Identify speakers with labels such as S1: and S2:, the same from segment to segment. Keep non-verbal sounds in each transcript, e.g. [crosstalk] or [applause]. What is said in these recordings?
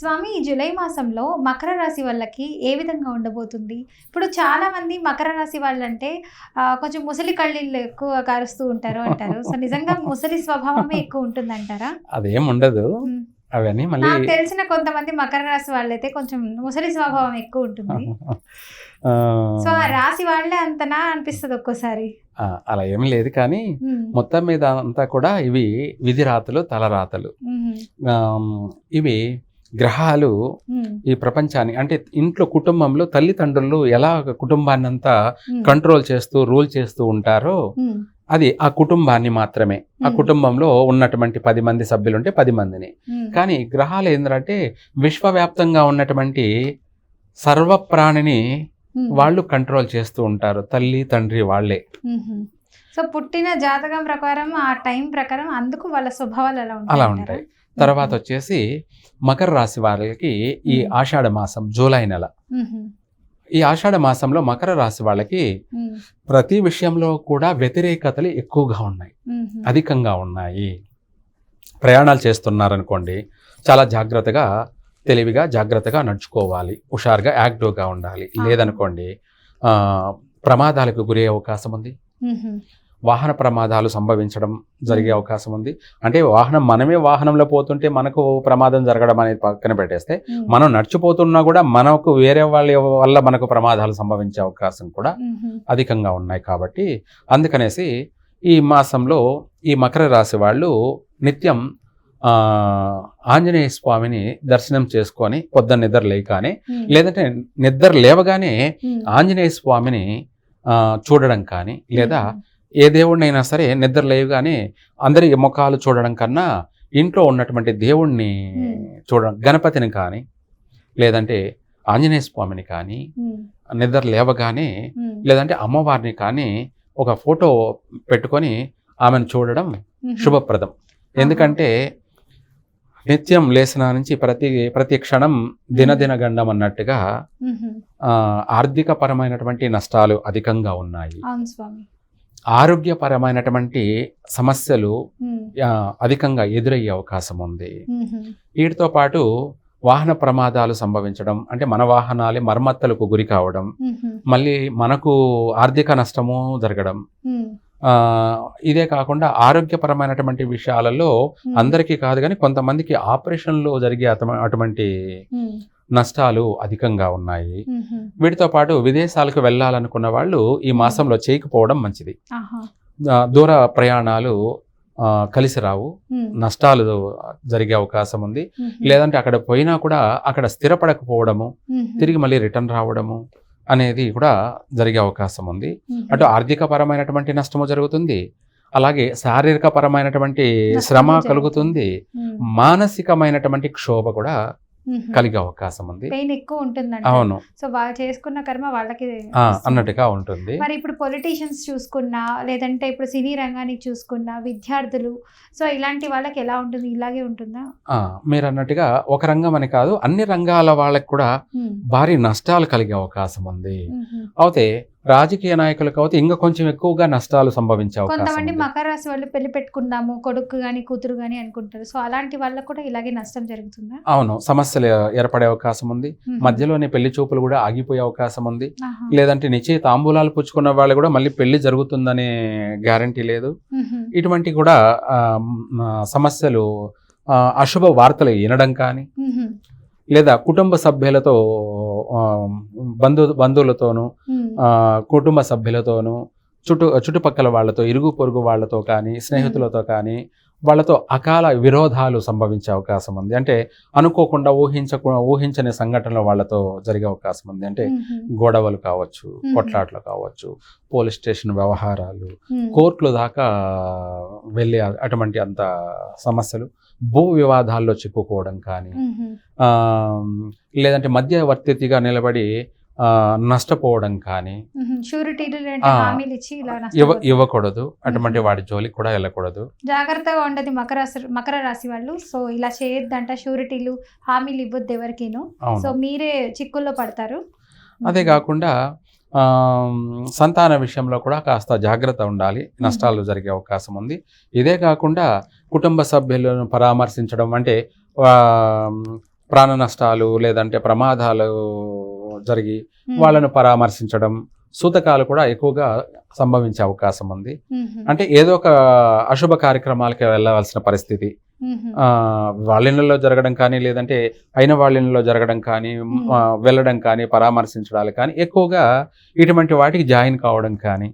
S1: స్వామి ఈ జూలై మాసంలో మకర రాశి వాళ్ళకి ఏ విధంగా ఉండబోతుంది? ఇప్పుడు చాలా మంది మకర రాశి వాళ్ళంటే కొంచెం ముసలి కళ్ళీళ్ళు ఎక్కువ కారుస్తూ ఉంటారు అంటారు. సో నిజంగా ముసలి స్వభావమే ఎక్కువ ఉంటుంది అంటారా
S2: అదేం ఉండదు. అవన్నీ మళ్ళీ
S1: నాకు తెలిసిన కొంతమంది మకర రాశి వాళ్ళైతే కొంచెం ముసలి స్వభావం ఎక్కువ ఉంటుంది. [laughs] సో ఆ రాశి వాళ్ళే అంతనా అనిపిస్తుంది ఒక్కోసారి?
S2: అలా ఏం లేదు కానీ మొత్తం మీద అంతా కూడా ఇవి విధి రాతలు తలరాతలు ఇవి గ్రహాలు ఈ ప్రపంచాన్ని అంటే ఇంట్లో కుటుంబంలో తల్లిదండ్రులు ఎలా కుటుంబాన్ని అంతా కంట్రోల్ చేస్తూ రూల్ చేస్తూ ఉంటారో అది ఆ కుటుంబాన్ని మాత్రమే. ఆ. కుటుంబంలో ఉన్నటువంటి పది మంది సభ్యులు ఉంటే పది మందిని. కానీ గ్రహాలు ఏంటంటే విశ్వవ్యాప్తంగా ఉన్నటువంటి సర్వ ప్రాణిని వాళ్ళు కంట్రోల్ చేస్తూ ఉంటారు. తల్లి తండ్రి వాళ్ళే.
S1: సో పుట్టిన జాతకం ప్రకారం ఆ టైం ప్రకారం అందుకు వాళ్ళ స్వభావాలు అలా ఉంటాయి
S2: అలా
S1: అంటారా?
S2: ఉంటాయి. తర్వాత వచ్చేసి మకర రాశి వాళ్ళకి ఈ. ఆషాఢ మాసం జూలై నెల. ఈ ఆషాఢ మాసంలో మకర రాశి వాళ్ళకి ప్రతి విషయంలో కూడా వ్యతిరేకతలు ఎక్కువగా ఉన్నాయి. అధికంగా ఉన్నాయి. ప్రయాణాలు చేస్తున్నారనుకోండి చాలా జాగ్రత్తగా తెలివిగా జాగ్రత్తగా నడుచుకోవాలి. హుషారుగా యాక్టివ్గా ఉండాలి. లేదనుకోండి ప్రమాదాలకు గురయ్యే అవకాశం ఉంది. వాహన ప్రమాదాలు సంభవించడం జరిగే. అవకాశం ఉంది. అంటే వాహనం మనమే వాహనంలో పోతుంటే మనకు ప్రమాదం జరగడం అనేది పక్కన పెట్టేస్తే మనం నడిచిపోతున్నా కూడా మనకు వేరే వాళ్ళ వల్ల మనకు ప్రమాదాలు సంభవించే అవకాశం కూడా అధికంగా ఉన్నాయి కాబట్టి అందుకనేసి ఈ మాసంలో ఈ మకర రాశి వాళ్ళు నిత్యం ఆంజనేయ స్వామిని దర్శనం చేసుకొని పొద్దున్న నిద్ర లేకనే లేదంటే నిద్ర లేవగానే ఆంజనేయ స్వామిని చూడడం కానీ లేదా ఏ దేవుడినైనా సరే నిద్ర లేవగానే అందరి ముఖాలు చూడడం కన్నా ఇంట్లో ఉన్నటువంటి దేవుణ్ణి
S1: Hmm.
S2: చూడడం గణపతిని కానీ లేదంటే ఆంజనేయ స్వామిని కానీ
S1: ఉమ్,
S2: నిద్ర లేవగానే
S1: ఉమ్,
S2: లేదంటే అమ్మవారిని కానీ ఒక ఫోటో పెట్టుకొని ఆమెను చూడడం శుభప్రదం. ఎందుకంటే నిత్యం లేసిన నుంచి ప్రతి ప్రతి క్షణం దినదిన గండం అన్నట్టుగా
S1: ఉమ్,
S2: ఆ, ఆర్థికపరమైనటువంటి నష్టాలు అధికంగా ఉన్నాయి. ఆరోగ్యపరమైనటువంటి సమస్యలు అధికంగా ఎదురయ్యే అవకాశం ఉంది. వీటితో పాటు వాహన ప్రమాదాలు సంభవించడం అంటే మన వాహనాలే మరమ్మతులకు గురి కావడం మళ్ళీ మనకు ఆర్థిక నష్టము జరగడం. ఇదే కాకుండా ఆరోగ్యపరమైనటువంటి విషయాలలో అందరికీ కాదు కానీ కొంతమందికి ఆపరేషన్లో జరిగే అటువంటి నష్టాలు అధికంగా ఉన్నాయి. వీటితో పాటు విదేశాలకు వెళ్ళాలనుకున్న వాళ్ళు ఈ మాసంలో చేయకపోవడం మంచిది. దూర ప్రయాణాలు కలిసి రావు. నష్టాలు జరిగే అవకాశం ఉంది. లేదంటే అక్కడ పోయినా కూడా అక్కడ స్థిరపడకపోవడము తిరిగి మళ్ళీ రిటర్న్ రావడము అనేది కూడా జరిగే అవకాశం ఉంది. అటు ఆర్థిక పరమైనటువంటి నష్టము జరుగుతుంది. అలాగే శారీరక పరమైనటువంటి శ్రమ. కలుగుతుంది. మానసికమైనటువంటి క్షోభ కూడా కలిగే అవకాశం ఉంది.
S1: పెయిన్ ఎక్కువ ఉంటుందంట.
S2: అవును.
S1: సో వాళ్ళు చేసుకున్న కర్మ వాళ్ళకి.
S2: అన్నట్టుగా ఉంటుంది.
S1: మరి ఇప్పుడు పొలిటీషియన్స్ చూసుకున్నా లేదంటే ఇప్పుడు సినీ రంగానికి చూసుకున్నా విద్యార్థులు సో ఇలాంటి వాళ్ళకి ఎలా ఉంటుంది? ఇలాగే ఉంటుందా?
S2: మీరు అన్నట్టుగా ఒక రంగం అని కాదు అన్ని రంగాల వాళ్ళకి కూడా భారీ నష్టాలు కలిగే అవకాశం ఉంది. అయితే రాజకీయ నాయకులకు అయితే ఇంకా కొంచెం ఎక్కువగా నష్టాలు సంభవించే అవకాశం
S1: కొంతమంది మకర రాశి వాళ్ళు పెళ్ళి పెట్టుకుందాము కొడుకు గాని కూతురు గాని అనుకుంటారు. సో అలాంటి వాళ్ళకు కూడా ఇలాగే నష్టం జరుగుతుందా?
S2: అవును సమస్యలు ఏర్పడే అవకాశం ఉంది. మధ్యలోనే పెళ్ళి చూపులు కూడా ఆగిపోయే అవకాశం ఉంది. లేదంటే నిశ్చయ తాంబూలాలు పుచ్చుకున్న వాళ్ళు కూడా మళ్ళీ పెళ్ళి జరుగుతుందనే గ్యారంటీ లేదు. ఇటువంటి కూడా సమస్యలు అశుభ వార్తలు వినడం కానీ లేదా కుటుంబ సభ్యులతో బంధు బంధువులతోనూ కుటుంబ సభ్యులతోనూ చుట్టు చుట్టుపక్కల వాళ్ళతో ఇరుగు పొరుగు వాళ్ళతో కానీ స్నేహితులతో కానీ వాళ్ళతో అకాల విరోధాలు సంభవించే అవకాశం ఉంది. అంటే అనుకోకుండా ఊహించకు ఊహించని సంఘటనలు వాళ్ళతో జరిగే అవకాశం ఉంది. అంటే గొడవలు కావచ్చు. కొట్లాట్లు కావచ్చు పోలీస్ స్టేషన్ వ్యవహారాలు కోర్టుల దాకా వెళ్ళే అటువంటి అంత సమస్యలు భూ వివాదాల్లో చిక్కుకోవడం కానీ లేదంటే మధ్యవర్తిగా నిలబడి నష్టపోవడం కానీ. ఇవ్వకూడదు. అటువంటి వాడి జోలికి కూడా వెళ్ళకూడదు.
S1: జాగ్రత్తగా ఉండదు మకర మకర రాశి వాళ్ళు. సో ఇలా చేయొద్దంట షూరిటీలు హామీలు ఇవ్వద్దు ఎవరికేను. సో మీరే చిక్కుల్లో పడతారు.
S2: అదే కాకుండా సంతాన విషయంలో కూడా కాస్త జాగ్రత్త ఉండాలి నష్టాలు జరిగే అవకాశం ఉంది ఇదే కాకుండా కుటుంబ సభ్యులను పరామర్శించడం అంటే ప్రాణ నష్టాలు లేదంటే ప్రమాదాలు జరిగి. వాళ్ళను పరామర్శించడం సూతకాలు కూడా ఎక్కువగా సంభవించే అవకాశం ఉంది. అంటే ఏదో ఒక అశుభ కార్యక్రమాలకి వెళ్ళవలసిన పరిస్థితి
S1: మ్మ్.
S2: ఆ, వాళ్ళ ఇళ్ళలో జరగడం కానీ లేదంటే అయిన వాళ్ళ ఇళ్ళలో జరగడం కానీ వెళ్ళడం కానీ పరామర్శించడాలు కానీ ఎక్కువగా ఇటువంటి వాటికి జాయిన్ కావడం కానీ.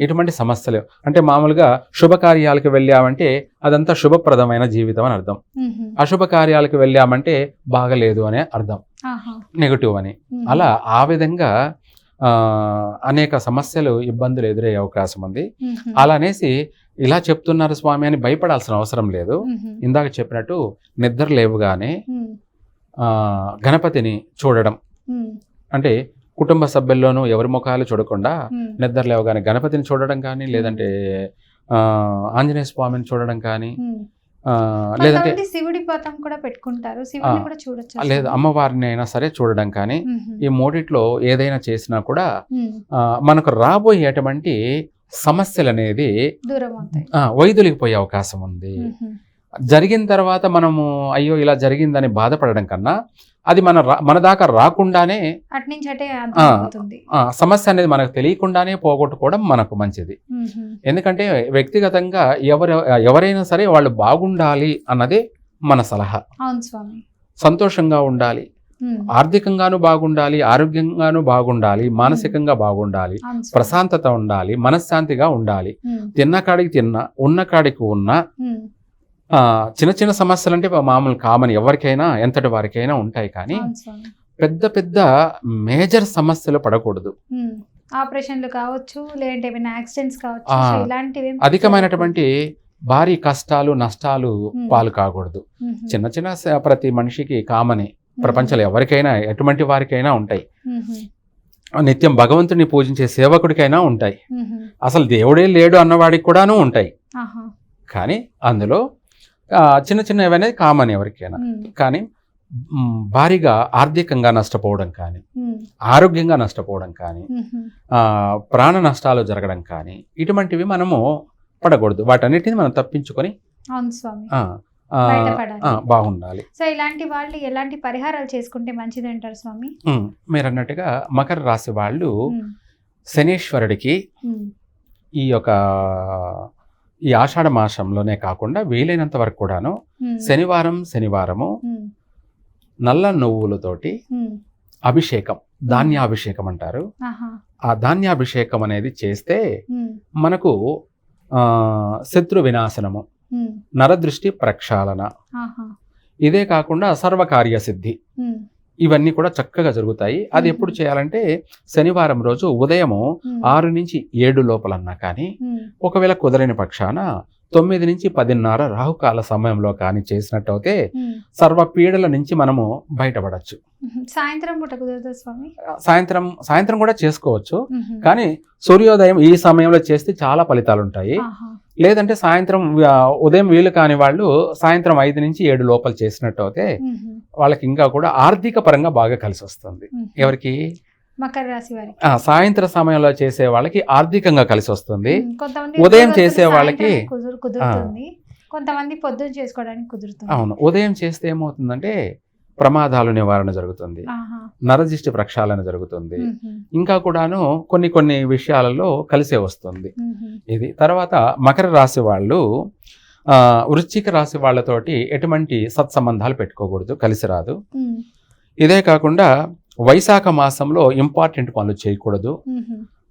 S2: ఇటువంటి సమస్యలు అంటే మామూలుగా శుభకార్యాలకు వెళ్ళామంటే అదంతా శుభప్రదమైన జీవితం అని అర్థం. అశుభ కార్యాలకు వెళ్ళామంటే బాగలేదు అనే అర్థం. నెగటివ్ అని. అలా ఆ విధంగా ఆ, అనేక సమస్యలు ఇబ్బందులు ఎదురయ్యే అవకాశం ఉంది
S1: మ్మ్.
S2: ఇలా చెప్తున్నారు స్వామి అని భయపడాల్సిన అవసరం లేదు. ఇందాక చెప్పినట్టు నిద్ర లేవుగానే గణపతిని చూడడం. అంటే కుటుంబ సభ్యుల్లోనూ ఎవరి ముఖాలు చూడకుండా. నిద్ర లేవగానే గణపతిని చూడడం కానీ లేదంటే ఆంజనేయ స్వామిని చూడడం కానీ లేదంటే
S1: శివుడి పటం కూడా పెట్టుకుంటారు శివుడిని
S2: ఆ,
S1: కూడా చూడొచ్చు
S2: లేదు అమ్మవారిని అయినా సరే చూడడం కానీ. ఈ మూడిట్లో ఏదైనా చేసినా కూడా మనకు రాబోయేటువంటి సమస్యలు అనేది వైదొలిగిపోయే అవకాశం ఉంది. జరిగిన తర్వాత మనము అయ్యో ఇలా జరిగిందని బాధపడడం కన్నా అది మన మన దాకా రాకుండానే సమస్య అనేది మనకు తెలియకుండానే పోగొట్టుకోవడం మనకు మంచిది. ఎందుకంటే వ్యక్తిగతంగా ఎవరు ఎవరైనా సరే వాళ్ళు బాగుండాలి అన్నదే మన సలహా సంతోషంగా ఉండాలి. ఆర్థికంగాను బాగుండాలి ఆరోగ్యంగాను బాగుండాలి మానసికంగా బాగుండాలి. ప్రశాంతత ఉండాలి మనశ్శాంతిగా ఉండాలి. తిన్న కాడికి తిన్న ఉన్న కాడికి ఉన్న చిన్న చిన్న సమస్యలు అంటే మామూలు కామన్ ఎవరికైనా ఎంతటి వారికైనా ఉంటాయి కానీ పెద్ద పెద్ద మేజర్ సమస్యలు పడకూడదు.
S1: ఆపరేషన్లు కావచ్చు లేదంటే యాక్సిడెంట్స్ కావచ్చు ఇలాంటివి
S2: అధికమైనటువంటి భారీ కష్టాలు నష్టాలు. పాలు కాకూడదు. చిన్న చిన్న ప్రతి మనిషికి కామనే ప్రపంచంలో ఎవరికైనా ఎటువంటి వారికైనా ఉంటాయి. నిత్యం భగవంతుని పూజించే సేవకుడికైనా ఉంటాయి. అసలు దేవుడే లేడు అన్నవాడికి కూడాను ఉంటాయి. కానీ అందులో చిన్న చిన్న ఏవనేది కామన్ ఎవరికైనా. కానీ భారీగా ఆర్థికంగా నష్టపోవడం కానీ. ఆరోగ్యంగా నష్టపోవడం కానీ ప్రాణ నష్టాలు జరగడం కానీ ఇటువంటివి మనము పడకూడదు వాటన్నిటిని మనం తప్పించుకొని బాగుండాలి
S1: సో ఇలాంటి వాళ్ళు ఎలాంటి పరిహారాలు చేసుకుంటే మంచిది అంటారు స్వామి
S2: మీరు అన్నట్టుగా మకర రాశి వాళ్ళు. శనీశ్వరుడికి. ఈ యొక్క ఈ ఆషాఢ మాసంలోనే కాకుండా వీలైనంత వరకు కూడాను. శనివారం శనివారము. నల్ల నువ్వులతోటి. అభిషేకం ధాన్యాభిషేకం అంటారు. ఆ ధాన్యాభిషేకం అనేది చేస్తే. మనకు ఆ, శత్రు వినాశనము. నరదృష్టి ప్రక్షాళన. ఇదే కాకుండా సర్వకార్య సిద్ధి. ఇవన్నీ కూడా చక్కగా జరుగుతాయి అది. ఎప్పుడు చేయాలంటే శనివారం రోజు ఉదయము. ఆరు నుంచి ఏడు లోపలన్నా కానీ. ఒకవేళ కుదరని పక్షాన తొమ్మిది నుంచి పదిన్నర రాహుకాల సమయంలో కానీ చేసినట్టయితే. సర్వ పీడల నుంచి మనము బయటపడచ్చు.
S1: సాయంత్రం పూట కుదరదా స్వామి
S2: సాయంత్రం సాయంత్రం కూడా చేసుకోవచ్చు. కానీ సూర్యోదయం ఈ సమయంలో చేస్తే చాలా ఫలితాలు ఉంటాయి. లేదంటే సాయంత్రం ఉదయం వీలు కాని వాళ్ళు సాయంత్రం ఐదు నుంచి ఏడు లోపల చేసినట్టు అయితే. వాళ్ళకి ఇంకా కూడా ఆర్థిక పరంగా బాగా కలిసి వస్తుంది. ఎవరికి?
S1: మకర రాశి వారికి.
S2: ఆ, సాయంత్రం సమయంలో చేసే వాళ్ళకి ఆర్థికంగా కలిసి వస్తుంది. ఉదయం చేసే వాళ్ళకి-
S1: కొంతమంది పొద్దున చేసుకోవడానికి కుదురుతుంది.
S2: అవును. ఉదయం చేస్తే ఏమవుతుందంటే ప్రమాదాలు నివారణ జరుగుతుంది. నరదిష్టి ప్రక్షాళన జరుగుతుంది. ఇంకా కూడాను కొన్ని కొన్ని విషయాలలో కలిసే వస్తుంది. ఇది తర్వాత మకర రాశి వాళ్ళు వృశ్చిక రాశి వాళ్ళతోటి ఎటువంటి సత్సంబంధాలు పెట్టుకోకూడదు కలిసి రాదు. ఇదే కాకుండా వైశాఖ మాసంలో ఇంపార్టెంట్ పనులు చేయకూడదు.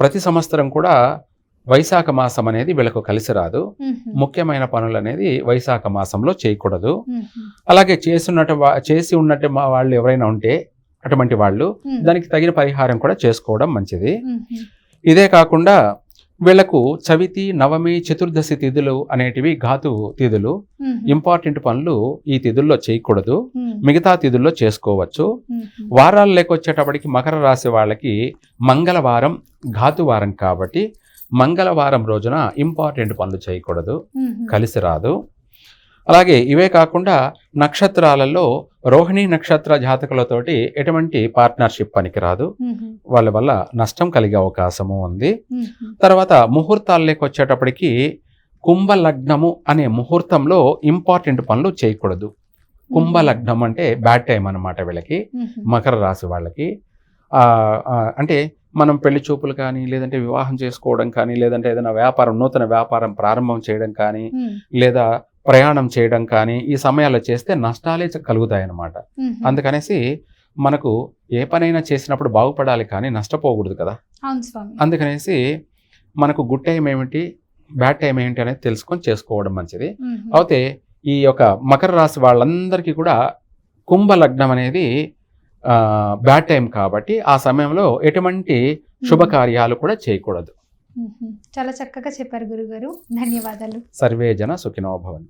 S2: ప్రతి సంవత్సరం కూడా వైశాఖ మాసం అనేది వీళ్ళకు కలిసి రాదు. ముఖ్యమైన పనులు అనేది వైశాఖ మాసంలో చేయకూడదు. అలాగే చేస్తున్నట్టు చేసి ఉన్నట్టు వాళ్ళు ఎవరైనా ఉంటే అటువంటి వాళ్ళు. దానికి తగిన పరిహారం కూడా చేసుకోవడం మంచిది. ఇదే కాకుండా వీళ్ళకు చవితి నవమి చతుర్దశి తిథులు అనేటివి ఘాతు తిథులు. ఇంపార్టెంట్ పనులు ఈ తిథుల్లో చేయకూడదు. మిగతా తిథుల్లో చేసుకోవచ్చు. వారాలు లెక్కొచ్చేటప్పటికి మకర రాశి వాళ్ళకి మంగళవారం ఘాతు వారం కాబట్టి మంగళవారం రోజున ఇంపార్టెంట్ పనులు చేయకూడదు. కలిసి రాదు అలాగే ఇవే కాకుండా నక్షత్రాలలో రోహిణీ నక్షత్ర జాతకులతోటి ఎటువంటి పార్ట్నర్షిప్ పనికిరాదు. వాళ్ళ వల్ల నష్టం కలిగే అవకాశము ఉంది. తర్వాత ముహూర్తాల్లోకి వచ్చేటప్పటికి కుంభ లగ్నము అనే ముహూర్తంలో ఇంపార్టెంట్ పనులు చేయకూడదు కుంభ లగ్నం అంటే బ్యాడ్ టైం అన్నమాట వీళ్ళకి. మకర రాశి వాళ్ళకి అంటే మనం పెళ్ళి చూపులు కానీ లేదంటే వివాహం చేసుకోవడం కానీ లేదంటే ఏదైనా వ్యాపారం నూతన వ్యాపారం ప్రారంభం చేయడం కానీ. లేదా ప్రయాణం చేయడం కానీ ఈ సమయాల్లో చేస్తే నష్టాలే కలుగుతాయి అన్నమాట. అందుకనేసి మనకు ఏ పనైనా చేసినప్పుడు బాగుపడాలి కానీ నష్టపోకూడదు కదా అందుకనేసి మనకు గుడ్ టైం ఏమిటి బ్యాడ్ టైం ఏంటి అనేది తెలుసుకొని చేసుకోవడం మంచిది. అయితే ఈ యొక్క మకర రాశి వాళ్ళందరికీ కూడా కుంభ లగ్నం అనేది బ్యాడ్ టైం కాబట్టి ఆ సమయంలో ఎటువంటి శుభకార్యాలు కూడా చేయకూడదు.
S1: చాలా చక్కగా చెప్పారు గురుగారు. ధన్యవాదాలు.
S2: సర్వే జన సుఖినో భవంతు.